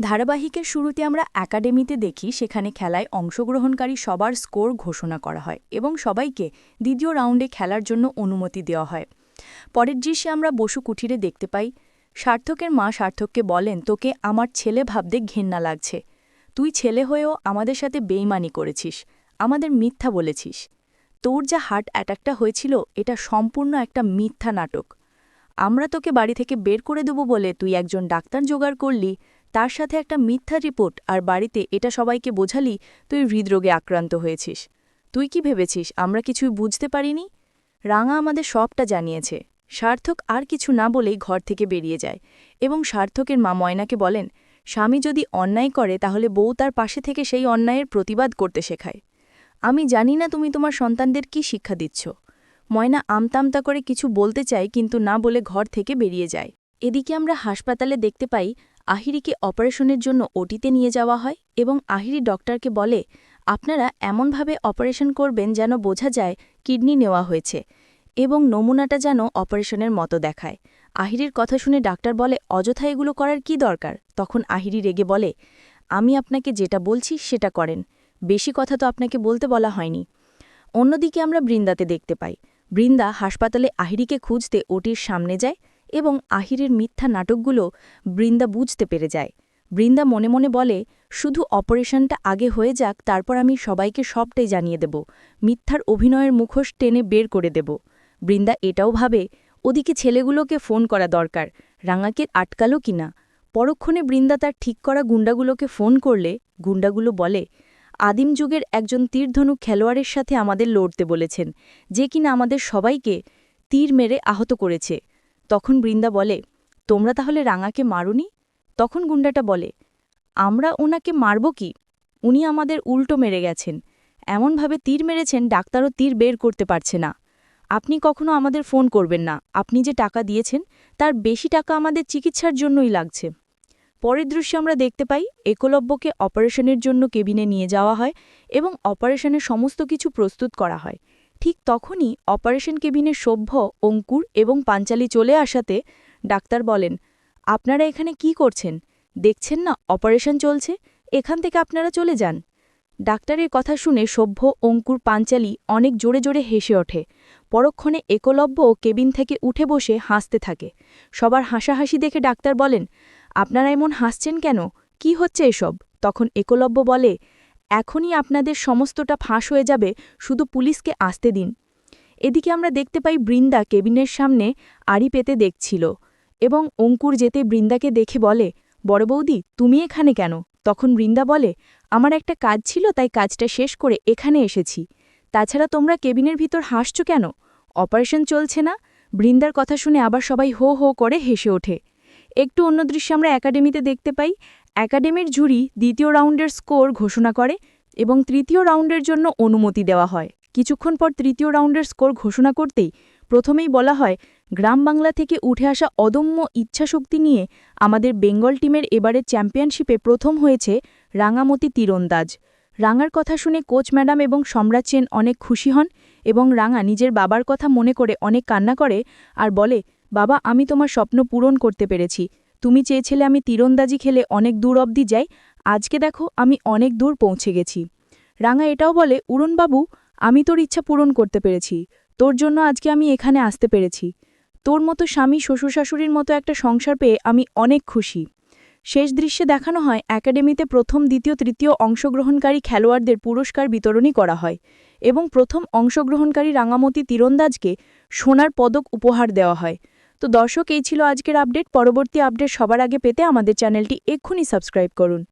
ধারাবাহিকের শুরুতে আমরা একাডেমিতে দেখি সেখানে খেলায় অংশগ্রহণকারী সবার স্কোর ঘোষণা করা হয় এবং সবাইকে দ্বিতীয় রাউন্ডে খেলার জন্য অনুমতি দেওয়া হয়। পরের দৃশ্যে আমরা বসু কুঠিরে দেখতে পাই, সার্থকের মা সার্থককে বলেন, তোকে আমার ছেলে ভাবতে ঘেন্না লাগছে। তুই ছেলে হয়েও আমাদের সাথে বেইমানি করেছিস, আমাদের মিথ্যা বলেছিস। তোর যা হার্ট অ্যাটাকটা হয়েছিল, এটা সম্পূর্ণ একটা মিথ্যা নাটক। আমরা তোকে বাড়ি থেকে বের করে দেব বলে তুই একজন ডাক্তার জোগাড় করলি তার সাথে একটা মিথ্যা রিপোর্ট আর বাড়িতে এটা সবাইকে বোঝালি তুই হৃদরোগে আক্রান্ত হয়েছিস। তুই কি ভেবেছিস, আমরা কিছুই বুঝতে পারিনি? রাঙা আমাদের সবটা জানিয়েছে। সার্থক আর কিছু না বলেই ঘর থেকে বেরিয়ে যায় এবং সার্থকের মা ময়নাকে বলেন, স্বামী যদি অন্যায় করে তাহলে বউ তার পাশে থেকে সেই অন্যায়ের প্রতিবাদ করতে শেখায়। আমি জানি না তুমি তোমার সন্তানদের কি শিক্ষা দিচ্ছ। ময়না আমতামতা করে কিছু বলতে চায় কিন্তু না বলে ঘর থেকে বেরিয়ে যায়। এদিকে আমরা হাসপাতালে দেখতে পাই আহিরিকে অপারেশনের জন্য ওটিতে নিয়ে যাওয়া হয় এবং আহিরি ডক্টরকে বলে, আপনারা এমনভাবে অপারেশন করবেন যেন বোঝা যায় কিডনি নেওয়া হয়েছে এবং নমুনাটা যেন অপারেশনের মতো দেখায়। আহিরির কথা শুনে ডাক্তার বলে, অযথা এগুলো করার কি দরকার? তখন আহিরি রেগে বলে, আমি আপনাকে যেটা বলছি সেটা করেন। বেশি কথা তো আপনাকে বলতে বলা হয়নি। অন্যদিকে আমরা বৃন্দাতে দেখতে পাই। বৃন্দা হাসপাতালে আহিরিকে খুঁজতে ওটির সামনে যায় এবং আহিরের মিথ্যা নাটকগুলো বৃন্দা বুঝতে পেরে যায়। বৃন্দা মনে মনে বলে, শুধু অপারেশনটা আগে হয়ে যাক, তারপর আমি সবাইকে সবটাই জানিয়ে দেব। মিথ্যার অভিনয়ের মুখোশ টেনে বের করে দেব। বৃন্দা এটাও ভাবে, ওদিকে ছেলেগুলোকে ফোন করা দরকার। রাঙাকে আটকালো কিনা পরক্ষণে বৃন্দা তার ঠিক করা গুন্ডাগুলোকে ফোন করলে, গুন্ডাগুলো বলে, আদিম যুগের একজন তীরধনু খেলোয়াড়ের সাথে আমাদের লড়তে বলেছেন। যে কিনা আমাদের সবাইকে তীর মেরে আহত করেছে। তখন বৃন্দা বলে, তোমরা তাহলে রাঙাকে মারুনি? তখন গুন্ডাটা বলে, আমরা ওনাকে মারব কি? উনি আমাদের উল্টো মেরে গেছেন। এমনভাবে তীর মেরেছেন, ডাক্তারও তীর বের করতে পারছে না। আপনি কখনো আমাদের ফোন করবেন না। আপনি যে টাকা দিয়েছেন, তার বেশি টাকা আমাদের চিকিৎসার জন্যই লাগছে। পরের দৃশ্যে আমরা দেখতে পাই, একলব্যকে অপারেশনের জন্য কেবিনে নিয়ে যাওয়া হয় এবং অপারেশনের সমস্ত কিছু প্রস্তুত করা হয়। ঠিক তখনই অপারেশন কেবিনের সভ্য অঙ্কুর এবং পাঞ্চালি চলে আসাতে ডাক্তার বলেন, আপনারা এখানে কি করছেন? দেখছেন না অপারেশন চলছে? এখান থেকে আপনারা চলে যান। ডাক্তারের কথা শুনে সভ্য অঙ্কুর পাঞ্চালি অনেক জোরে জোরে হেসে ওঠে। পরক্ষণে একলব্য কেবিন থেকে উঠে বসে হাসতে থাকে। সবার হাসাহাসি দেখে ডাক্তার বলেন, আপনারা এমন হাসছেন কেন? কি হচ্ছে এসব? তখন একলব্য বলে এখনই আপনাদের সমস্তটা ফাঁস হয়ে যাবে, শুধু পুলিশকে আসতে দিন। এদিকে আমরা দেখতে পাই বৃন্দা কেবিনের সামনে আড়ি পেতে দেখছিল এবং অঙ্কুর যেতে বৃন্দাকে দেখে বলে, বড় বৌদি, তুমি এখানে কেন? তখন বৃন্দা বলে, আমার একটা কাজ ছিল, তাই কাজটা শেষ করে এখানে এসেছি। তাছাড়া তোমরা কেবিনের ভিতর হাসছ কেন? অপারেশন চলছে না? বৃন্দার কথা শুনে আবার সবাই হো হো করে হেসে ওঠে। একটু অন্য দৃশ্যে আমরা একাডেমিতে দেখতে পাই। একাডেমির জুরি দ্বিতীয় রাউন্ডের স্কোর ঘোষণা করে এবং তৃতীয় রাউন্ডের জন্য অনুমতি দেওয়া হয়। কিছুক্ষণ পর তৃতীয় রাউন্ডের স্কোর ঘোষণা করতেই প্রথমেই বলা হয়, গ্রাম বাংলা থেকে উঠে আসা অদম্য ইচ্ছাশক্তি নিয়ে আমাদের বেঙ্গল টিমের এবারের চ্যাম্পিয়নশিপে প্রথম হয়েছে রাঙামতি তীরন্দাজ। রাঙার কথা শুনে কোচ ম্যাডাম এবং সম্রাট সেন অনেক খুশি হন এবং রাঙা নিজের বাবার কথা মনে করে অনেক কান্না করে আর বলে বাবা, আমি তোমার স্বপ্ন পূরণ করতে পেরেছি। তুমি চেয়েছিলে আমি তীরন্দাজি খেলে অনেক দূর অবধি যাই। আজকে দেখো, আমি অনেক দূর পৌঁছে গেছি। রাঙা এটাও বলে উড়নবাবু আমি তোর ইচ্ছা পূরণ করতে পেরেছি। তোর জন্য আজকে আমি এখানে আসতে পেরেছি। তোর মতো স্বামী শ্বশুর শাশুড়ির মতো একটা সংসার পেয়ে আমি অনেক খুশি। শেষ দৃশ্যে দেখানো হয়, একাডেমিতে প্রথম, দ্বিতীয়, তৃতীয় অংশগ্রহণকারী খেলোয়াড়দের পুরস্কার বিতরণী করা হয় এবং প্রথম অংশগ্রহণকারী রাঙামতি তীরন্দাজকে সোনার পদক উপহার দেওয়া হয়। তো দর্শক, এই ছিল আজকের আপডেট। পরবর্তী আপডেট সবার আগে পেতে আমাদের চ্যানেলটি এক্ষুনি সাবস্ক্রাইব করুন।